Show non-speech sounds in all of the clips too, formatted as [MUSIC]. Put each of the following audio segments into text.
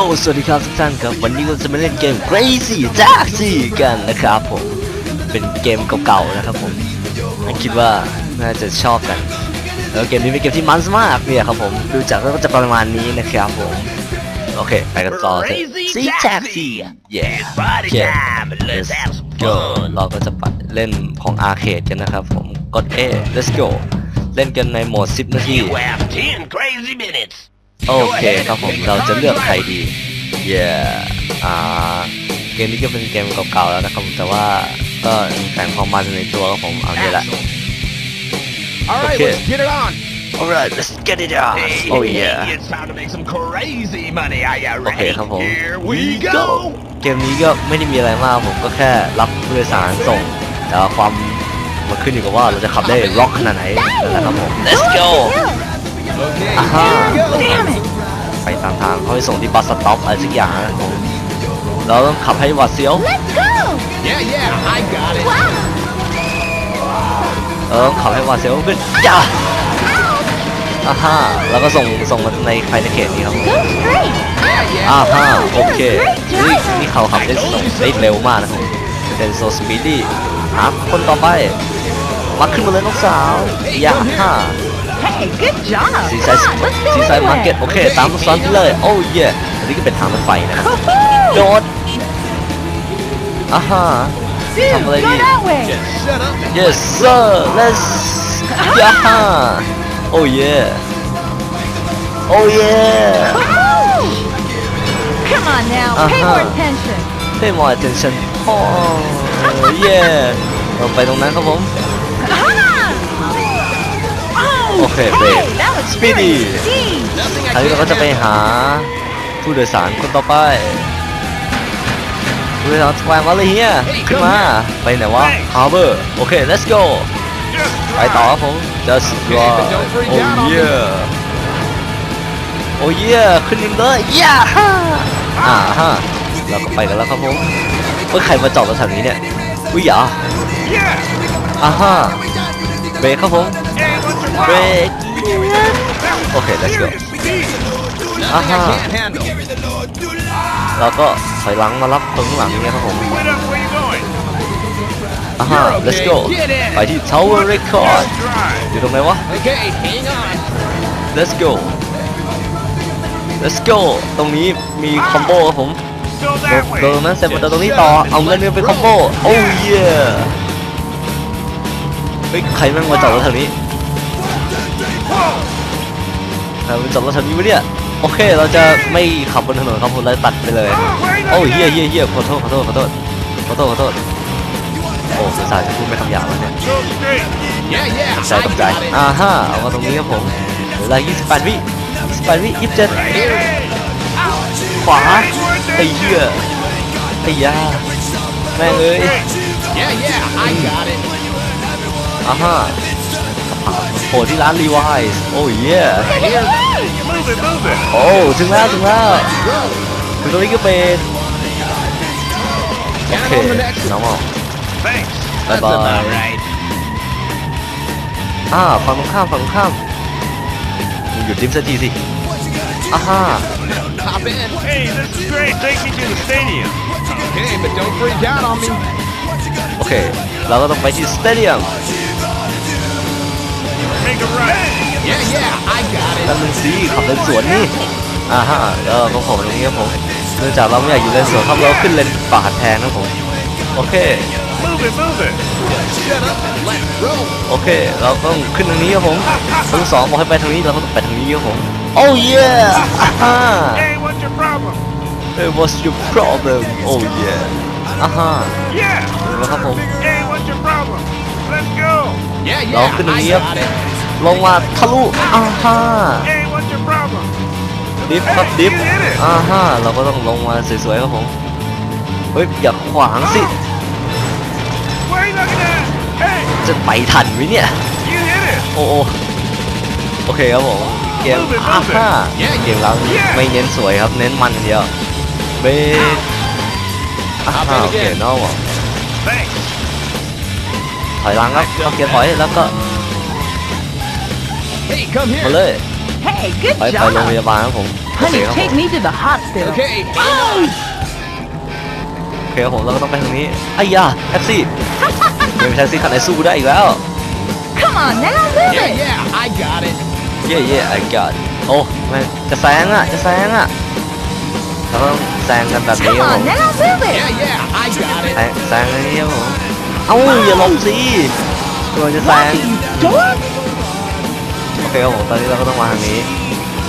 อ้สวัสดีครับทุกท่านครับ วันนี้เราจะมาเล่นเกม Crazy Taxi กันนะครับผม เป็นเกมเก่าๆนะครับผมคิดว่าน่าจะชอบกันแล้วเกมนี้เป็นเกมที่มันมากเนี่ยครับผมดูจากแล้วก็จะประมาณนี้นะครับผม โอเค ไปกันต่อเถอะ Crazy Taxi yeah It's party yeah time. Let's have some go fun. เราก็จะไปเล่นของอาร์เคดกันนะครับผมกด A let's go เล่นกันในโหมด 10 นาที You have 10 crazy minutes. โอเคครับผมเราจะเลือกใครดีเย่อ่าเกมนี้ก็เป็นเกมเก่าๆแล้วนะครับผมแต่ว่าก็แต่งความมันในตัวครับผมเอานี่แหละ All right, Okay. let's get it on. alright let's get it on Hey, oh hey, yeah It's time to make some crazy money. Are you โอเค ready? ครับผม Here we go. เกมนี้ก็ไม่ได้มีอะไรมากผมก็แค่รับผู้โดยสารส่ง แต่ว่าความมันขึ้นอยู่กับว่าเราจะขับได้ร็อกขนาดไหนนั่นแหละครับผม let's go Okay, Aha. here we go. ไปตามทางเขาไปส่งที่บัสสต็อปอะไรสักอย่างนะครับผมเราต้องขับให้หวาดเสียว Let's go! Yeah, yeah, I got it. Wow! เออขับให้หวาดเสียวขึ้นจ้าอ่าฮะแล้วก็ส่งส่งมาในภายในเขตนี้ครับ Go straight! Yeah, อ่า yeah. ฮะโอเคนี่นี่เขาขับได้ส่งได้เร็วมากนะครับเป็นโซสปีดี้หาคนต่อไปมาขึ้นมาเลยน้องสาวอย่าฮะ Hey, good job! ซี Come ไซด์ on, let's go ซีไซด์มาร์เก็ต anywhere! โอเค ตามลูกศรไปเลย โอ้เย่อันนี้ก็เป็นทางรถไฟนะครับ โด Woohoo! ดอ่าฮะ Dude, Come go lady. that way! Just shut up. and yes sir let's ย่าฮะโอ้เย่โอ้เย่ Woohoo! Come on now, pay more Uh-huh. attention! pay more attention โอ้เย่เราไปตรงนั้นครับผม Ah! Oh, Okay, hey, babe. that was Speedy. very speedy. Nothing I อันนี้เราก็ can't จะไป handle. หาผู้โดยสารคนต่อไปผู้โดยสารสวายมาเลยเฮียขึ้นมา ไปไหนวะ Harbor โอเค let's go ไปต่อครับผม just drive but don't freak oh out on me. yeah oh yeah ขึ้นยิงเลย yeah อ่าฮะเราก็ไปกันแล้วครับผมเฮ้ยใครมาจอดรถแถวนี้เนี่ย อุ้ยอย่า Yeah. อ่าฮะเบรกครับผม break Okay let's go อ่าฮะแล้วก็ใส่หลังมารับตรงหลังเนี่ยครับผมอ่าฮะ let's go ไปที่ Tower Record อยู่ตรงไหนวะ let's go let's go ตรงนี้มีคอมโบครับผมเดนนั้นเสร็จมาตรงนี้ต่อ เอาเงินไปคอมโบ Oh yeah ไปใครแม่งมาจับเราแถวนี้ มาจอดรถแถวนี้วะเนี่ยโอเค เราจะไม่ขับบนถนนครับผมเราตัดไปเลย โอ้เฮียเฮียเฮียขอโทษขอโทษขอโทษขอโทษขอโทษโอ้สงสารจะพูดไม่คำหยาบแล้วเนี่ย Go straight. Yeah, yeah, ใจ I ตกใจ got it. อ่าฮะเอามาตรงนี้ครับผมเหลือเวลา28วิ28วิ27 Hey, ขวาไอ้เหี้ยไอ้ยาแม่งเอ้ย Yeah, yeah, I got it. อ่าฮะ โผล่ที่ร้านรีไวส์โอ้เย่ Right here. move it, move it. โอ้ถึงแล้วถึงแล้วถึงตรงนี้ก็เป็นโอ And เค on the next น้อง one. บ Thanks. บาย That's บาย about right. อ่าฝั่งตรงข้ามฝั่งตรงข้ามมึงหยุดดิ้มสักทีสิอ่าฮะ Hop in. Hey, this is great. Take me to the stadium. Okay, but don't freak out on me. โอเค เราก็ต้องไปที่สเตเดียม Take a right. Yeah, yeah, I got นั่น it. มันสีขับเลนสวนนี่อ่าฮะแล้วเราก็ผมตรงนี้ครับผมเนื่องจากเราไม่อยากอยู่เลนสวนครับเราขึ้นเลนป่าดแทนครับผมโอเค Move it, move it. Shut up and let's go. โอเค เราต้องขึ้นทางนี้ครับผมทั้งสองบอกให้ไปทางนี้เราก็ต้องไปทางนี้ครับผมโอ้เย่อ่าฮะ Hey, what's your problem? Hey what's your problem โอ้เย่อ่าฮะ Yeah. ถึงแล้วครับผม Hey, what's your problem? Let's go. Yeah, Đó, yeah, cái này I nhá. got it. ลงมาทะลุอ่าฮะ Hey, what's your problem? ดิฟครับดิฟ You hit it. อ่าฮะเราก็ต้องลงมาสวยๆครับผมเฮ้ยอย่าขวางสิ What are you looking at? Hey, จะไปทันไหมเนี่ย you hit it. โอ้โอ้โอเคครับผมเกม Move it, อ่า move it. ฮะเกมเราไม่เน้นสวยครับเน้นมันอย่างเดียวเบรกอ่าฮะโอเคเนาะ Thanks. ถอยหลังครับโอเคถอยแล้วก็ Hey, come มา here. เลย Hey, good ไปไปโรงพ job! ยาบาลครับผม Honey, come take on. me to the hospital. Okay, hang on. โอเคครับผมเราก็ต้องไปทางนี้ไอ้ยาแท็กซี่ไม่มีแท็กซี่คันไหนสู้ได้อีกแล้ว Come on now, move Yeah, it. yeah, I got it. เย่เย่ I got โอ้แม่งจะแซงอะจะแซงอะเราต้องแซงกันแบบนี้ Come ครับผ on ม now, move Yeah, it. yeah, I got แซ it. งแซงอันนี้ครับผมเอ้าอย่าหลบสิตัวจะแซ What ง you dork? โอเคครับผมตอนนี้เราก็ต้องมาทางนี้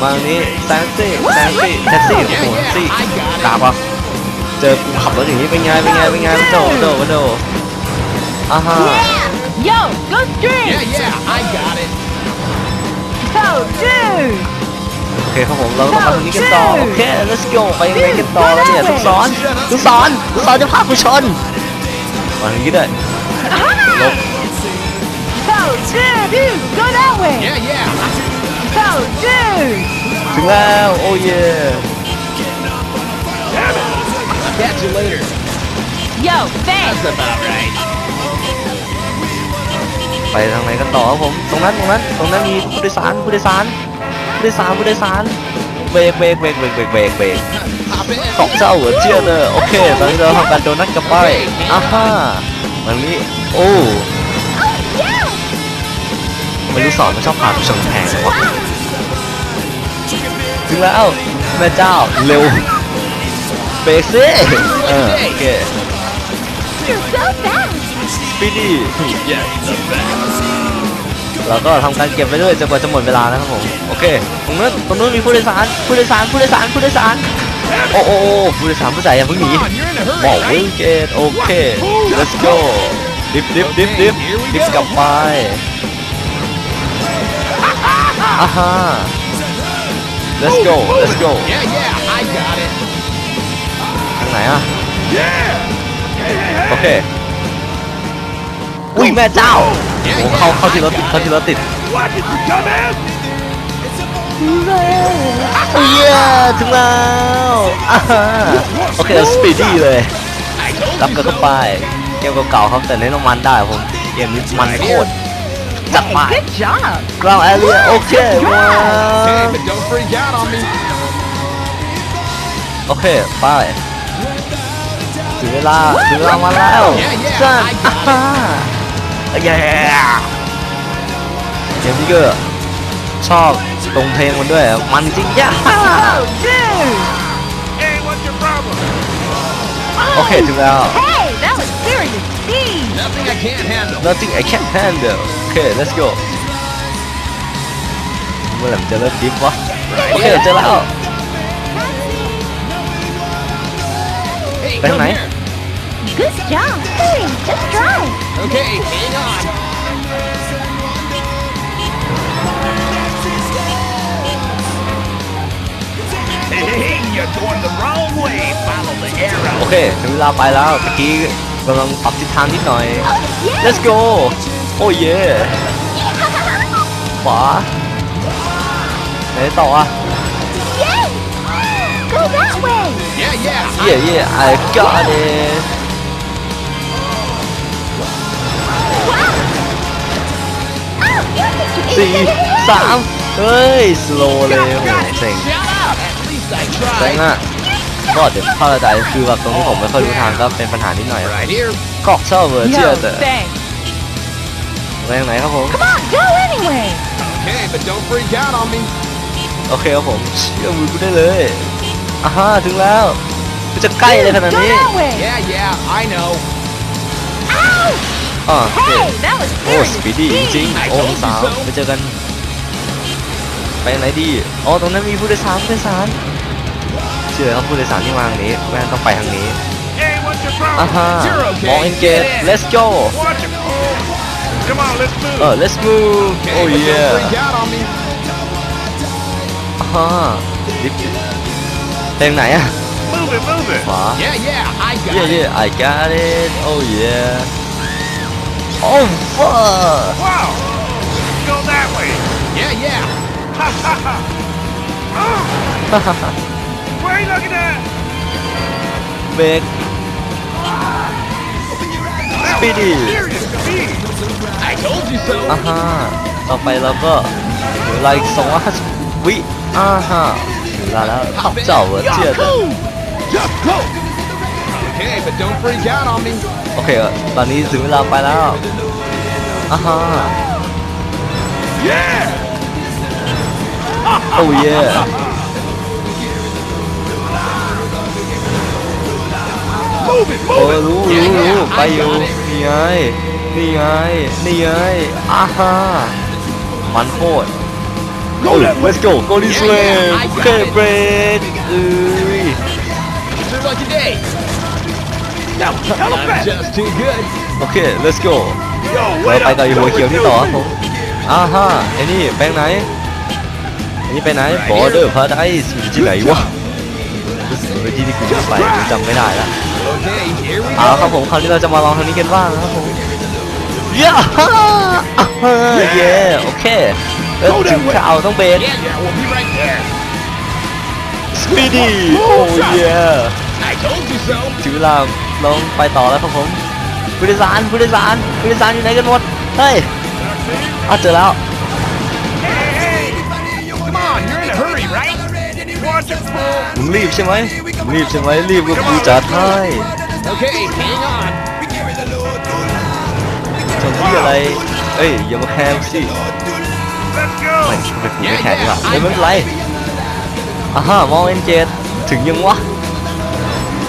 มาทางนี้แซงซี่แซงซี่แท็กซี่โอ้โหแท็กซี่กราบอะเจอกูขับรถอย่างนี้เป็นไงเป็นไงเป็นไงโดโดโดอ่าฮะ Yeah. Yo, go straight. Yeah, yeah, I got it. Go, dude. โอเคครับผมเราต้องมาทางนี้กันต่อโอเค let's go ไปยังไงกันต่อแล้วเนี่ยทุกสอนทุกสอนทุกสอนจะพากูชนมาทางนี้ด้วยลบ Go, dude, dude. Go that way. Yeah, yeah. Go, dude. ถึงแล้วโอ้เย่ Catch you later. Yo, thanks. That's about right. ไปทางไหนกันต่อครับผม ตรงนั้นตรงนั้นตรงนั้นมีผู้โดยสารผู้โดยสารผู้โดยสารผู้โดยสารเบรกเบรกเบรกเบรกเบรกเบรกเบรก Hop in. เกาะเจ้าหัวเจี้ยเนอะโอเคตอนนี้เราทำการโดนัทกับไปอ่าฮ่ามันนี้โอ้ ไม่รู้สอนมันชอบผ่านผู้ชมแพงเลยวะถึงแล้วแม่เจ้าเร็วเบรกสิเออโอเค You're so fast. ปีดีเราก็ทำการเก็บไปเรื่อยจนกว่าจะหมดเวลานะครับผมโอเคตรงนั้นตรงนู้นมีผู้โดยสารผู้โดยสารผู้โดยสารผู้โดยสารโอ้โอ้โอ้ผู้โดยสารผู้ใส่อย่าเพิ่งหนี Come on, you're in a บอก hurry, วิง right? เกตโอเค let's go ดิฟดิฟดิฟดิฟดิฟกลับไป อ่าฮะ let's go let's go Yeah, yeah, I got it. ทางไหนอะ Yeah! โอเค อุ้ยแม่เจ้าโอ้เข้าเข้าที่รถติดเข้าที่รถติด What did you come in? เย้ถึงแล้วอ่าฮะโอเคสปีดี้เลย รับกันเข้าไป เกมเก่าๆครับแต่เล่นน้ำมันได้ผม เกมนี้มันโคตร จัดไป Hey, good job. กลางแอเรียโอเคว้า Okay, ว but don't freak out on me. โอเค ไปถึงเวลาถึงเวลามาแล้ว Yeah, yeah, จัน I got อ่าฮะเย้เกมนี้ก็ชอบตรงเพลงมันด้วย มันจริงย่า Go, dude. Hey, what's your problem? โอเค ถึงแล้ว Hey, that was serious speed. Nothing I can't handle. Nothing I can't handle โอ เค let's go เมื่อไหร่มันจะเริ่มดิฟวะโอเคเจอแล้ว Hey, Bang come này. here. Good job. Hey, just drive. Okay, hang on. Hey, you're going the wrong way. Follow the arrow. โอเคถึงเวลาไปแล้วเมื่อกี้กำลังปรับทิศทางนิดหน่อย Yeah. let's go โอ้เย่ขวาไหนต่ออะ Yay. Go that way. Yeah, yeah. เย่เย่ I got it Wow. Oh, you're such an สี่ idiot. สามเฮ้ย slow เลยโอ้โห Got it. เซ็ง Shut up. At least I เซ็ง tried. อะก็เดี๋ยวพลาดใจคือแบบตรงนี้ผมไม่ค่อยรู้ทางก็เป็นปัญหานิดหน่อย Right here. เกาะเช่าเวอร์เจีย Yo, แต่ thanks. ไปทางไหนครับผม Come on, go anyway. Okay, but don't freak out on me. โอเคครับผมเชื่อมือกูได้เลยอ่าฮะถึงแล้วกูจะใกล้เลยขนาด Go นี้ that way. Yeah, yeah, I know. Ow. อ่าโอเค Hey, that was โอ้ serious สปีดี้จริง I ๆโอ้ told you สาว so ไปเจอกัน ไปไหนดี อ๋อ ตรงนั้นมีผู้โดยสารผู้โดยสาร เชื่อครับผู้โดยสารที่มาทางนี้แม่งต้องไปทางนี้ Hey, what's your อ่า problem? ฮะ You're okay. มองเอ็นเกต Get in. let's go Watch it. Come on, let's move. Oh, let's move. Okay, oh, yeah. Freak out on me. Uh-huh. Damn yeah. Move it, move it. Yeah, yeah, I got yeah, it. Yeah, yeah, I got it. Oh, yeah. Oh, fuck. Wow. Go that way. Yeah, yeah. Ha, ha, ha. Oh. [LAUGHS] Where are you looking at? Big you so. อ่าฮะต่อไปเราก็เหลือเวลาอีกสองร้อยห้าสิบวิอ่าฮะถึงเวลาแล้วขับเจ้าเหรอเจี๊ยด Just go. Okay, but don't freak out on me. โอเคตอนนี้ถึงเวลาไปแล้วอ่าฮะ Yeah! โอ้ เย่โอ้รู้รู้รู้ไปอยู่นี่ไง นี่ไง นี่ไงอ่าฮะมันโคตร Go that way! let's go go this Yeah, way yeah, I got เค it. เบรกเอ้ย Seems like a day. Now, hella I'm fast! just too good. โอเค let's go Yo, เรา wait ไป up! กับไอ้หัวเขียวนี่ต่อครับผมอ่าฮะไอ้นี่แบงค์ไหนไอ้นี่ไปไหน border paradise อยู่ที่ไหนวะรู้สึกว่าที่ที่กูจะไปกูจำไม่ได้แล้ว เอาละ go. ครับผมคราวนี้เราจะมาลองทางนี้กันบ้างนะครับผมเย้เย้โอเคเออถึงข่าวต้องเบรก Yeah, yeah, we'll be right there. สปีดี้โอ้เย้ I told you so. ถึงเวลาลองไปต่อแล้วครับผมผู้โดยสารผู้โดยสารผู้โดยสารอยู่ไหนกันหมดเฮ้ยอ้าวเจอแล้ว มึงรีบใช่ไหมมึงรีบใช่ไหมรีบก็กูจัดให้ Okay, hang on. ชนที่อะไร เอ้ยอย่ามาแคมสิ Let's ไม่ go! ไม่กูไม่แข่งดีกว่าเฮ้ยไม่เป็นไรอ่าฮะมองเอ็นเจถึงยังวะ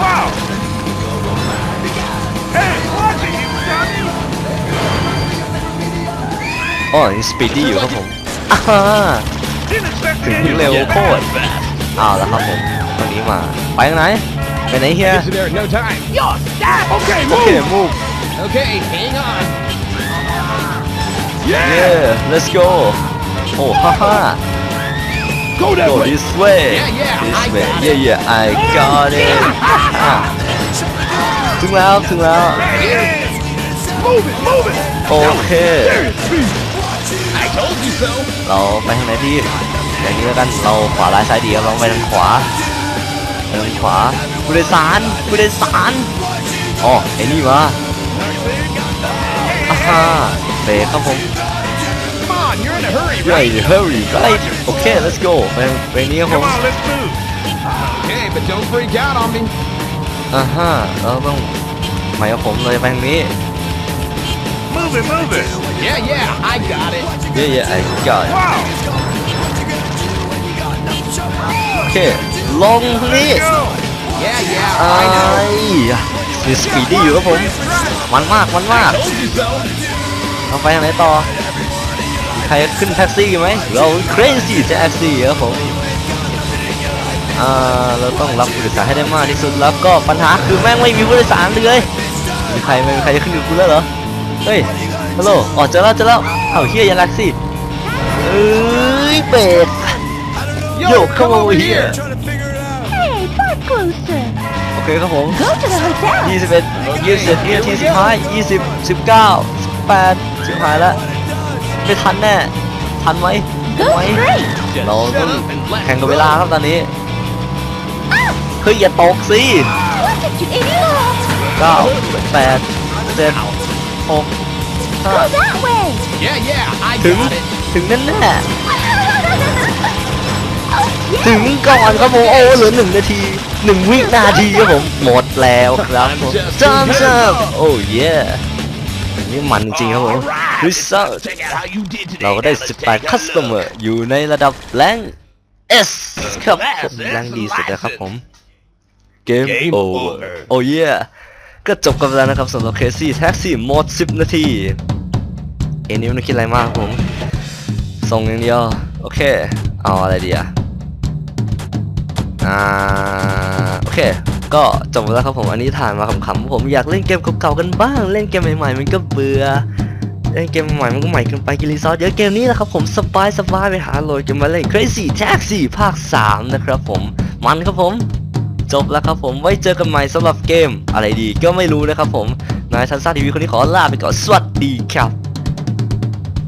Wow! Hey, watch it, you son! อ๋อนี่สปีดดี้อยู่ครับผมอ่าฮะ Didn't expect ถึง any of เร็ว you โคตร เอาแล้วครับผมตอนนี้มา ไปทางไหน ไปไหนเฮีย Get you there in no time. Okay, โอเค move! มูฟ Okay, hang on. เย่ Yeah! let's go โอ้ฮ่าฮ่า Go that go way! this way Yeah, yeah, this I way got yeah yeah I got it อ่ะถึงแล้วถึงแล้ว Hey! Move it, move it! โอเค Serious speed! I told you so. เราไปทางไหนดี อย่างนี้แล้วกันเราขวาร้ายซ้ายดีครับเราไปทางขวาไปทางขวาผู้โดยสารผู้โดยสารอ๋อไอ้นี่มาอ่าฮะเบรกครับผม Come on, you're in a hurry, ใหญ่ right? hurry right โอเค let's go ไปไปนี้ครับผ Come ม on, let's move! Okay, but don't freak out on me. อ่าฮะเราต้องหมายกับผมเราจะไปทางนี้ Move it, move it! Yeah, yeah, I got it. เย่เย่ไอ้ก่อน Wow! โอเค ลงทางนี้ Go! Yeah, ไอ้ yeah, I know. มีสปีดดี้อยู่ครับผม มันมากมันมากเราไปทางไหนต่อมีใครขึ้นแท็กซี่ไหม เรา crazy แท็กซี่ครับผมอ่าเราต้องรับผู้โดยสารให้ได้มากที่สุดแล้วก็ปัญหาคือแม่งไม่มีผู้โดยสารเลยมีใครไม่มีใครจะขึ้นกับกูแล้วเหรอ เฮ้ย ฮัลโหล อ๋อเจอแล้วเจอแล้วเอ้าเฮียย่าแท็กซี่เอ้ยเบรก Yo, come over here. Hey, park closer. โอเคครับผม Go to the hotel. ยี่สิบเอ็ดยี่สิบนาทีสุดท้ายยี่สิบสิบเก้าสิบแปดสิบหายแล้ว ไม่ทันแน่ ทันไหม Go ไหม straight. เราต้องแข่งกับเวลาครับตอนนี้เฮ้ย อย่าตกสิ Look at you, idiot. เก้าแปดเจ็ดหกห้า Go that way. Yeah, yeah, I ถึง got it. ถึงแน่แน่ Oh, ถึงก่อนครับผมโอ้เหลือหนึ่งนาทีหนึ่งวินาทีครับผมหมดแล้วครับผมจามจามโอ้เย่นี่มันจริงครับผม result Check out how you did today. เราก็ได้ 18 customer อยู่ในระดับแรง S ครับผมแรงดีสุดนะครับผมเกม Game โอ over โอ้ยก็จบกันแล้วนะครับสำหรับเคซี่แท็กซี่หมด 10 นาทีเอ็นนี้ไม่คิดอะไรมากครับผมส่งอย่างเดียว โอเค เอาอะไรดีอะ อ่าโอเค ก็จบแล้วครับผมอันนี้ถ่ายมาขำๆผมอยากเล่นเกมเก่าๆกันบ้าง เล่นเกมใหม่ๆมันก็เบื่อเล่นเกมใหม่มันก็ใหม่เกินไปกินรีซอสเดี๋ยวเกมนี้แหละครับผมสบายสบายไปหาโหลดกันมาเล่น Crazy Taxi ภาค 3 นะครับผม มันครับผม จบแล้วครับผมไว้เจอกันใหม่สำหรับเกม อะไรดีก็ไม่รู้นะครับผมนายทันซ่าทีวีคนนี้ขอลาไปก่อนสวัสดีครับ